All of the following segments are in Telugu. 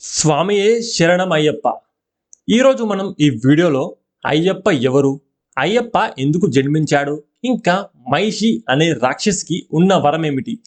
స్వామియే శరణం అయ్యప్ప ఈరోజు మనం ఈ వీడియోలో అయ్యప్ప ఎవరు? అయ్యప్ప ఎందుకు జన్మించాడు? ఇంకా మైషి అనే రాక్షసికి ఉన్న వరం ఏమిటి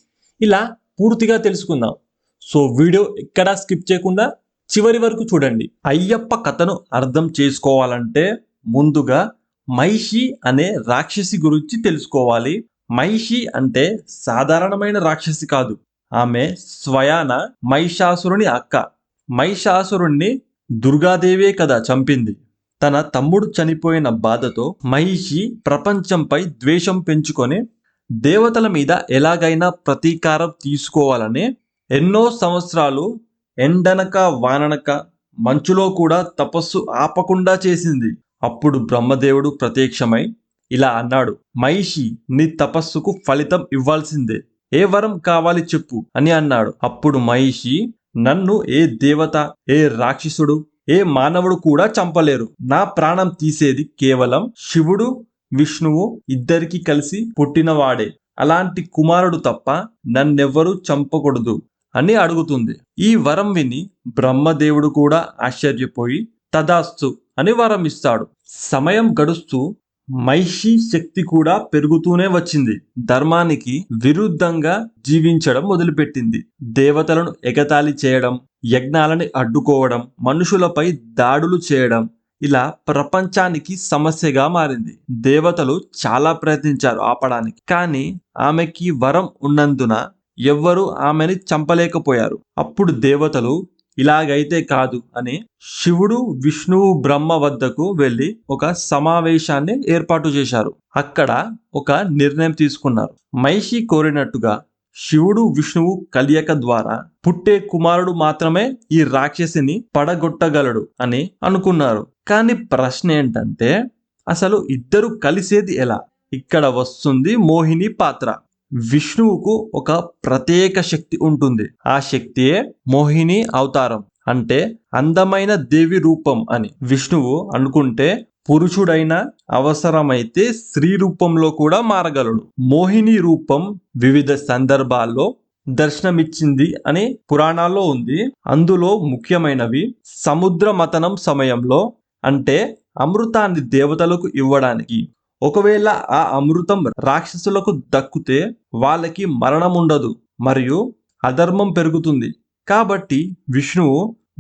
ఇలా పూర్తిగా తెలుసుకుందాం. సో వీడియో ఎక్కడా స్కిప్ చేయకుండా చివరి వరకు చూడండి. అయ్యప్ప కథను అర్థం చేసుకోవాలంటే ముందుగా మైషి అనే రాక్షసి గురించి తెలుసుకోవాలి. మైషి అంటే సాధారణమైన రాక్షసి కాదు. ఆమె స్వయాన మహిషాసురుని అక్క. మహిషాసురుణ్ణి దుర్గాదేవే కదా చంపింది. తన తమ్ముడు చనిపోయిన బాధతో మహిషి ప్రపంచంపై ద్వేషం పెంచుకొని దేవతల మీద ఎలాగైనా ప్రతీకారం తీసుకోవాలని ఎన్నో సంవత్సరాలు ఎండనక వాననక మంచులో కూడా తపస్సు ఆపకుండా చేసింది. అప్పుడు బ్రహ్మదేవుడు ప్రత్యక్షమై ఇలా అన్నాడు మహిషి నీ తపస్సుకు ఫలితం ఇవ్వాల్సిందే. ఏ వరం కావాలి చెప్పు అని అన్నాడు. అప్పుడు మహిషి నన్ను ఏ దేవత ఏ రాక్షసుడు ఏ మానవుడు కూడా చంపలేరు. నా ప్రాణం తీసేది కేవలం శివుడు విష్ణువు ఇద్దరికి కలిసి పుట్టినవాడే. అలాంటి కుమారుడు తప్ప నన్నెవ్వరూ చంపకూడదు అని అడుగుతుంది. ఈ వరం విని బ్రహ్మదేవుడు కూడా ఆశ్చర్యపోయి తదాస్తు అని వరం ఇస్తాడు. సమయం గడుస్తూ మైషి శక్తి కూడా పెరుగుతూనే వచ్చింది. ధర్మానికి విరుద్ధంగా జీవించడం మొదలుపెట్టింది. దేవతలను ఎగతాళి చేయడం యజ్ఞాలని అడ్డుకోవడం మనుషులపై దాడులు చేయడం ఇలా ప్రపంచానికి సమస్యగా మారింది. దేవతలు చాలా ప్రయత్నించారు ఆపడానికి. కానీ ఆమెకి వరం ఉన్నందున ఎవ్వరూ ఆమెని చంపలేకపోయారు. అప్పుడు దేవతలు ఇలాగైతే కాదు అని శివుడు విష్ణువు బ్రహ్మ వద్దకు వెళ్ళి ఒక సమావేశాన్ని ఏర్పాటు చేశారు. అక్కడ ఒక నిర్ణయం తీసుకున్నారు. మైషి కోరినట్టుగా శివుడు విష్ణువు కలియక ద్వారా పుట్టే కుమారుడు మాత్రమే ఈ రాక్షసిని పడగొట్టగలడు అని అనుకున్నారు. కానీ ప్రశ్న ఏంటంటే అసలు ఇద్దరు కలిసేది ఎలా? ఇక్కడ వస్తుంది మోహిని పాత్ర. విష్ణువుకు ఒక ప్రత్యేక శక్తి ఉంటుంది. ఆ శక్తియే మోహిని అవతారం అంటే అందమైన దేవి రూపం అని. విష్ణువు అనుకుంటే పురుషుడైన అవసరమైతే స్త్రీ రూపంలో కూడా మారగలడు. మోహిని రూపం వివిధ సందర్భాల్లో దర్శనమిచ్చింది అని పురాణాల్లో ఉంది. అందులో ముఖ్యమైనవి సముద్ర మతనం సమయంలో అంటే అమృతాన్ని దేవతలకు ఇవ్వడానికి. ఒకవేళ ఆ అమృతం రాక్షసులకు దక్కుతే వాళ్ళకి మరణం ఉండదు మరియు అధర్మం పెరుగుతుంది. కాబట్టి విష్ణువు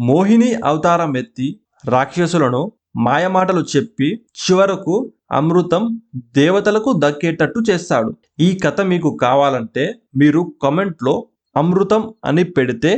మోహిని అవతారం ఎత్తి రాక్షసులను మాయమాటలు చెప్పి చివరకు అమృతం దేవతలకు దక్కేటట్టు చేస్తాడు. ఈ కథ మీకు కావాలంటే మీరు కమెంట్లో అమృతం అని పెడితే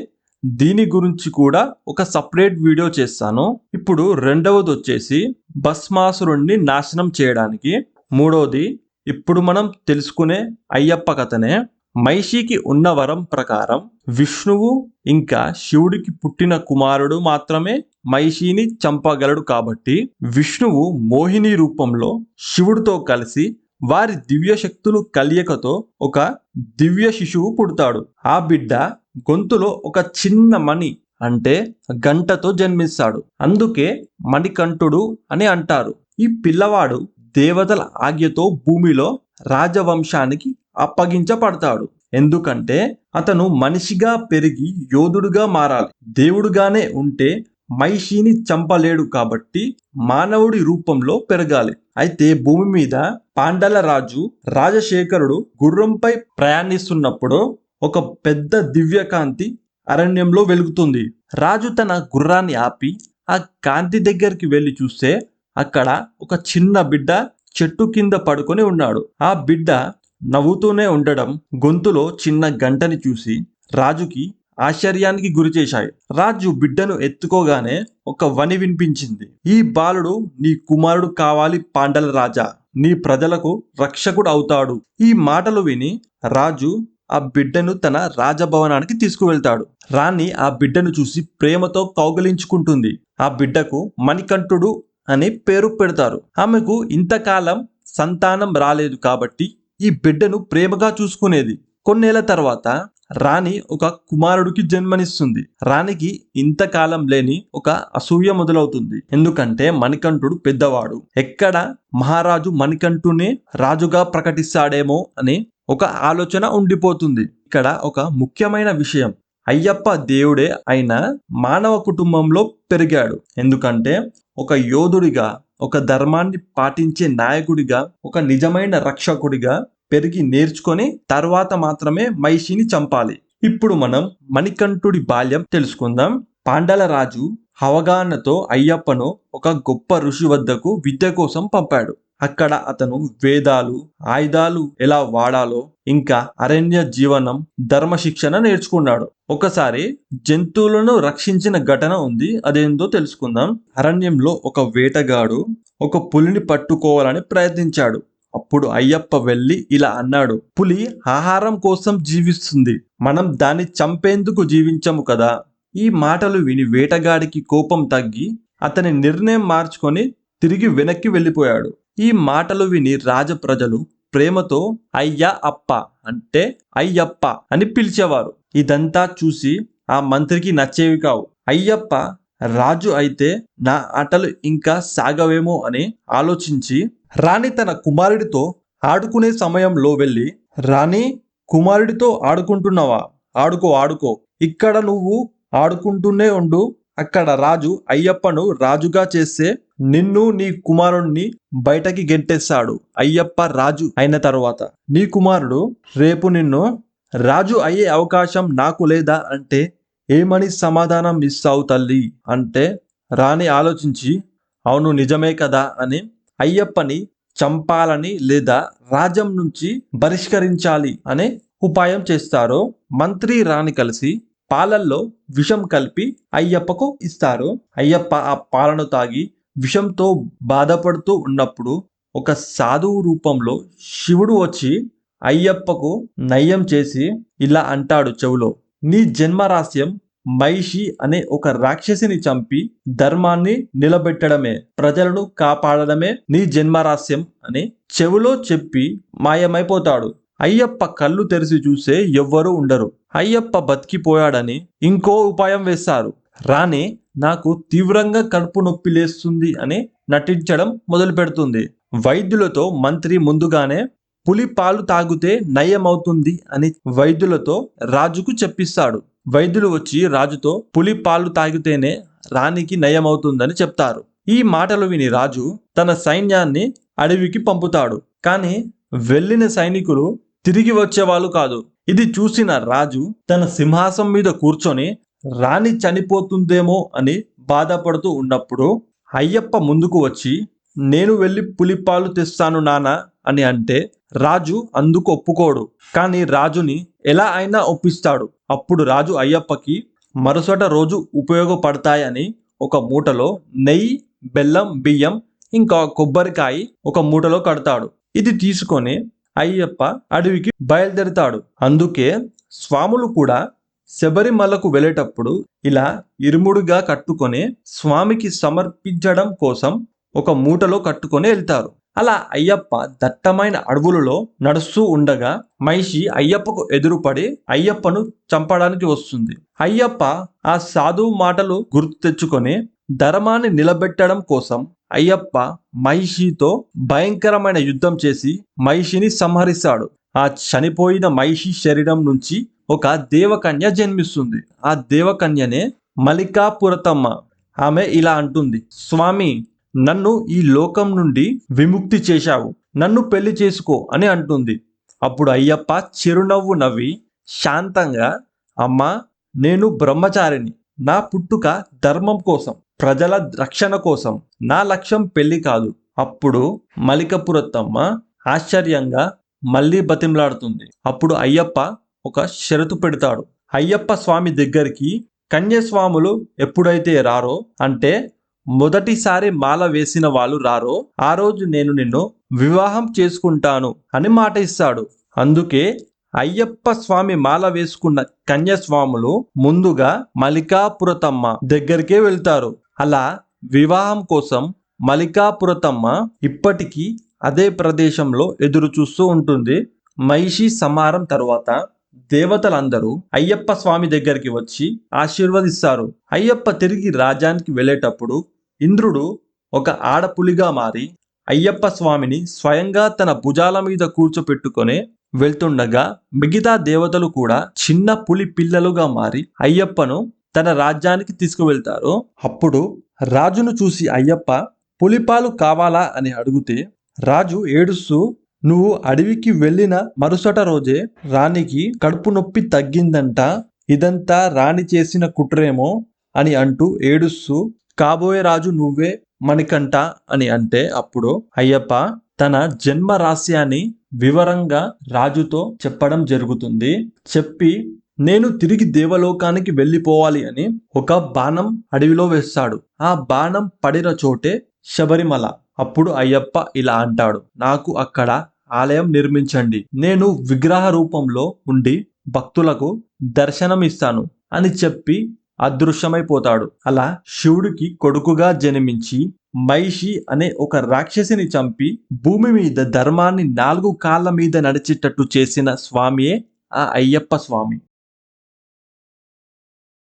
దీని గురించి కూడా ఒక సపరేట్ వీడియో చేస్తాను. ఇప్పుడు రెండవది వచ్చేసి భస్మాసురుణ్ణి నాశనం చేయడానికి మూడవది ఇప్పుడు మనం తెలుసుకునే అయ్యప్ప కథనే. మైషికి ఉన్న వరం ప్రకారం విష్ణువు ఇంకా శివుడికి పుట్టిన కుమారుడు మాత్రమే మైషిని చంపగలడు కాబట్టి విష్ణువు మోహిని రూపంలో శివుడితో కలిసి వారి దివ్య శక్తులు కలియకతో ఒక దివ్య శిశువు పుడతాడు. ఆ బిడ్డ గొంతులో ఒక చిన్న మణి అంటే గంటతో జన్మిస్తాడు. అందుకే మణికంఠుడు అని అంటారు. ఈ పిల్లవాడు దేవతల ఆజ్ఞతో భూమిలో రాజవంశానికి అప్పగించబడతాడు. ఎందుకంటే అతను మనిషిగా పెరిగి యోధుడుగా మారాలి. దేవుడుగానే ఉంటే మైషిని చంపలేడు కాబట్టి మానవుడి రూపంలో పెరగాలి. అయితే భూమి మీద పాండల రాజు రాజశేఖరుడు గుర్రంపై ప్రయాణిస్తున్నప్పుడు ఒక పెద్ద దివ్యకాంతి అరణ్యంలో వెలుగుతుంది. రాజు తన గుర్రాన్ని ఆపి ఆ కాంతి దగ్గరికి వెళ్ళి చూస్తే అక్కడ ఒక చిన్న బిడ్డ చెట్టు కింద పడుకొని ఉన్నాడు. ఆ బిడ్డ నవ్వుతూనే ఉండడం గొంతులో చిన్న గంటని చూసి రాజుకి ఆశ్చర్యానికి గురి చేశాయి. రాజు బిడ్డను ఎత్తుకోగానే ఒక వని వినిపించింది. ఈ బాలుడు నీ కుమారుడు కావాలి పాండల రాజా. నీ ప్రజలకు రక్షకుడు అవుతాడు. ఈ మాటలు విని రాజు ఆ బిడ్డను తన రాజభవనానికి తీసుకువెళ్తాడు. రాణి ఆ బిడ్డను చూసి ప్రేమతో కౌగలించుకుంటుంది. ఆ బిడ్డకు మణికంఠుడు అని పేరు పెడతారు. ఆమెకు ఇంతకాలం సంతానం రాలేదు కాబట్టి ఈ బిడ్డను ప్రేమగా చూసుకునేది. కొన్నేళ్ళ తర్వాత రాణి ఒక కుమారుడికి జన్మనిస్తుంది. రాణికి ఇంతకాలం లేని ఒక అసూయ మొదలవుతుంది. ఎందుకంటే మణికంఠుడు పెద్దవాడు. ఎక్కడ మహారాజు మణికంఠునే రాజుగా ప్రకటిస్తాడేమో అని ఒక ఆలోచన ఉండిపోతుంది. ఇక్కడ ఒక ముఖ్యమైన విషయం. అయ్యప్ప దేవుడే అయిన మానవ కుటుంబంలో పెరిగాడు. ఎందుకంటే ఒక యోధుడిగా ఒక ధర్మాన్ని పాటించే నాయకుడిగా ఒక నిజమైన రక్షకుడిగా పెరిగి నేర్చుకొని తర్వాత మాత్రమే మైషిని చంపాలి. ఇప్పుడు మనం మణికంఠుడి బాల్యం తెలుసుకుందాం. పాండల రాజు అవగాహనతో అయ్యప్పను ఒక గొప్ప ఋషి వద్దకు విద్య కోసం పంపాడు. అక్కడ అతను వేదాలు ఆయుధాలు ఎలా వాడాలో ఇంకా అరణ్య జీవనం ధర్మశిక్షణ నేర్చుకున్నాడు. ఒకసారి జంతువులను రక్షించిన ఘటన ఉంది అదేందో తెలుసుకుందాం. అరణ్యంలో ఒక వేటగాడు ఒక పులిని పట్టుకోవాలని ప్రయత్నించాడు. అప్పుడు అయ్యప్ప వెళ్ళి ఇలా అన్నాడు పులి ఆహారం కోసం జీవిస్తుంది. మనం దాన్ని చంపేందుకు జీవించము కదా. ఈ మాటలు విని వేటగాడికి కోపం తగ్గి అతని నిర్ణయం మార్చుకొని తిరిగి వెనక్కి వెళ్ళిపోయాడు. ఈ మాటలు విని రాజ ప్రజలు ప్రేమతో అయ్యా అప్ప అంటే అయ్యప్ప అని పిలిచేవారు. ఇదంతా చూసి ఆ మంత్రికి నచ్చేవి కావు. అయ్యప్ప రాజు అయితే నా ఆటలు ఇంకా సాగవేమో అని ఆలోచించి రాణి తన కుమారుడితో ఆడుకునే సమయంలో వెళ్ళి రాణి కుమారుడితో ఆడుకుంటున్నావా? ఆడుకో ఆడుకో. ఇక్కడ నువ్వు ఆడుకుంటూనే ఉండు. అక్కడ రాజు అయ్యప్పను రాజుగా చేస్తే నిన్ను నీ కుమారుణ్ణి బయటకి గెంటేస్తాడు అయ్యప్ప రాజు అయిన తర్వాత. నీ కుమారుడు రేపు నిన్ను రాజు అయ్యే అవకాశం నాకు లేదా అంటే ఏమని సమాధానం ఇస్తావు తల్లి? అంటే రాణి ఆలోచించి అవును నిజమే కదా అని అయ్యప్పని చంపాలని లేదా రాజ్యం నుంచి బహిష్కరించాలి అనే ఉపాయం చేస్తారు మంత్రి రాణి కలిసి పాలల్లో విషం కలిపి అయ్యప్పకు ఇస్తారు. అయ్యప్ప ఆ పాలను తాగి విషంతో బాధపడుతూ ఉన్నప్పుడు ఒక సాధువు రూపంలో శివుడు వచ్చి అయ్యప్పకు నయ్యం చేసి ఇలా అంటాడు చెవులో నీ జన్మరాస్యం మైషి అనే ఒక రాక్షసిని చంపి ధర్మాన్ని నిలబెట్టడమే ప్రజలను కాపాడడమే నీ జన్మరాస్యం అని చెవులో చెప్పి మాయమైపోతాడు. అయ్యప్ప కళ్ళు తెరిచి చూసే ఎవ్వరూ ఉండరు. అయ్యప్ప బతికిపోయాడని ఇంకో ఉపాయం వేస్తారు. రాణి నాకు తీవ్రంగా కడుపు నొప్పి లేస్తుంది అని నటించడం మొదలు పెడుతుంది వైద్యులతో మంత్రి ముందుగానే పులి పాలు తాగితే నయమవుతుంది అని వైద్యులతో రాజుకు చెప్పిస్తాడు. వైద్యులు వచ్చి రాజుతో పులి పాలు తాగితేనే రాణికి నయమవుతుందని చెప్తారు. ఈ మాటలు విని రాజు తన సైన్యాన్ని అడవికి పంపుతాడు. కానీ వెళ్ళిన సైనికులు తిరిగి వచ్చేవాళ్ళు కాదు. ఇది చూసిన రాజు తన సింహాసం మీద కూర్చొని రాణి చనిపోతుందేమో అని బాధపడుతూ ఉన్నప్పుడు అయ్యప్ప ముందుకు వచ్చి నేను వెళ్ళి పులిపాలు తెస్తాను నానా అని అంటే రాజు అందుకు ఒప్పుకోడు. కానీ రాజుని ఎలా అయినా ఒప్పిస్తాడు. అప్పుడు రాజు అయ్యప్పకి మరుసట రోజు ఉపయోగపడతాయని ఒక మూటలో నెయ్యి బెల్లం బియ్యం ఇంకా కొబ్బరికాయ ఒక మూటలో కడతాడు. ఇది తీసుకొని అయ్యప్ప అడవికి బయలుదేరుతాడు. అందుకే స్వాములు కూడా శబరిమలకు వెళ్ళేటప్పుడు ఇలా ఇరుముడుగా కట్టుకొని స్వామికి సమర్పించడం కోసం ఒక మూటలో కట్టుకొని వెళ్తారు. అలా అయ్యప్ప దట్టమైన అడవులలో నడుస్తూ ఉండగా మహిషి అయ్యప్పకు ఎదురుపడి అయ్యప్పను చంపడానికి వస్తుంది. అయ్యప్ప ఆ సాధువు మాటలు గుర్తు తెచ్చుకొని ధర్మాన్ని నిలబెట్టడం కోసం అయ్యప్ప మైషితో భయంకరమైన యుద్ధం చేసి మైషిని సంహరిస్తాడు. ఆ చనిపోయిన మైషి శరీరం నుంచి ఒక దేవకన్య జన్మిస్తుంది. ఆ దేవకన్యనే మలికాపురతమ్మ ఆమె ఇలా అంటుంది స్వామి నన్ను ఈ లోకం నుండి విముక్తి చేశావు. నన్ను పెళ్ళి చేసుకో అని అంటుంది. అప్పుడు అయ్యప్ప చిరునవ్వు నవ్వి శాంతంగా అమ్మ నేను బ్రహ్మచారిని నా పుట్టుక ధర్మం కోసం ప్రజల రక్షణ కోసం నా లక్ష్యం పెళ్ళి కాదు. అప్పుడు మలికపురత్తమ్మ ఆశ్చర్యంగా మళ్ళీ బతిమలాడుతుంది. అప్పుడు అయ్యప్ప ఒక షరతు పెడతాడు. అయ్యప్ప స్వామి దగ్గరికి కన్యస్వాములు ఎప్పుడైతే రారో అంటే మొదటిసారి మాల వేసిన వాళ్ళు రారో ఆ రోజు నేను నిన్ను వివాహం చేసుకుంటాను అని మాట ఇస్తాడు. అందుకే అయ్యప్ప స్వామి మాల వేసుకున్న కన్యస్వాములు ముందుగా మలికాపురతమ్మ దగ్గరికే వెళ్తారు. అలా వివాహం కోసం మలికాపురతమ్మ ఇప్పటికీ అదే ప్రదేశంలో ఎదురు చూస్తూ ఉంటుంది. మహిషి సమారం తర్వాత దేవతలందరూ అయ్యప్ప స్వామి దగ్గరికి వచ్చి ఆశీర్వదిస్తారు. అయ్యప్ప తిరిగి రాజ్యానికి వెళ్ళేటప్పుడు ఇంద్రుడు ఒక ఆడపులిగా మారి అయ్యప్ప స్వామిని స్వయంగా తన భుజాల మీద కూర్చోపెట్టుకొని వెళ్తుండగా మిగతా దేవతలు కూడా చిన్న పులి పిల్లలుగా మారి అయ్యప్పను తన రాజ్యానికి తీసుకువెళ్తారు. అప్పుడు రాజును చూసి అయ్యప్ప పులిపాలు కావాలా? అని అడిగితే రాజు ఏడుస్తూ నువ్వు అడవికి వెళ్ళిన మరుసట రోజే రాణికి కడుపు నొప్పి తగ్గిందంట ఇదంతా రాణి చేసిన కుట్రేమో అని అంటూ ఏడుస్తూ కాబోయే రాజు నువ్వే మణికంఠ అని అంటే అప్పుడు అయ్యప్ప తన జన్మ రహస్యాన్ని వివరంగా రాజుతో చెప్పడం జరుగుతుంది. చెప్పి నేను తిరిగి దేవలోకానికి వెళ్ళిపోవాలి అని ఒక బాణం అడవిలో వేస్తాడు. ఆ బాణం పడిన చోటే శబరిమల. అప్పుడు అయ్యప్ప ఇలా అంటాడు నాకు అక్కడ ఆలయం నిర్మించండి. నేను విగ్రహ రూపంలో ఉండి భక్తులకు దర్శనం ఇస్తాను అని చెప్పి అదృశ్యమైపోతాడు. అలా శివుడికి కొడుకుగా జన్మించి మైషి అనే ఒక రాక్షసిని చంపి భూమి మీద ధర్మాన్ని నాలుగు కాళ్ళ మీద నడిచేటట్టు చేసిన స్వామియే ఆ అయ్యప్ప స్వామి.